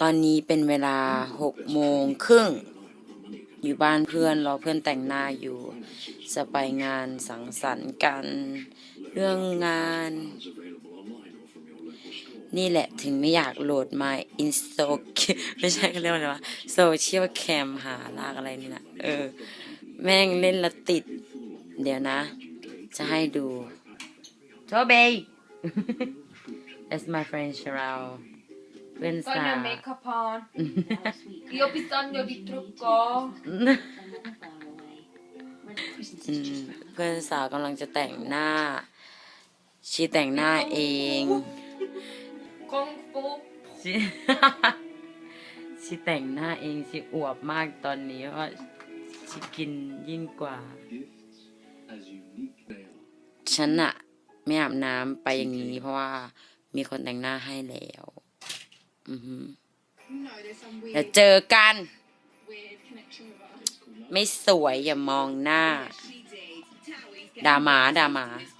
ตอนนี้เป็นเวลาหกโมงครึ่ง อยู่บ้านเพื่อนรอเพื่อนแต่งหน้าอยู่ จะไปงานสังสรรค์กัน เรื่องงาน นี่แหละถึงไม่อยากโหลดมาอินสโตไม่ใช่เขาเรียกว่าอะไรวะโซเชียลแคมหาลากอะไรนี่นะเออ แม่งเล่นและติด เดี๋ยวนะ จะให้ดูโทเบ That's my friend Cheryl เพื่อนสาว Voglio make-up on. Io ho bisogno di trucco. อืมเพื่อนสาวกำลังจะแต่งหน้า ชีแต่งหน้าเอง Kung fu. ชี ชีแต่งหน้าเองชีอวบมากตอนนี้เพราะชีกินยิ่งกว่า Gifts as unique they are. ฉันอะไม่อาบน้ำไปอย่างนี้ เพราะว่ามีคนแต่งหน้าให้แล้ว เดี๋ยว weird, เจอกัน weird connection with us. ไม่สวยอย่ามองหน้า She did. Towie's ด่าหมาด่าหมา this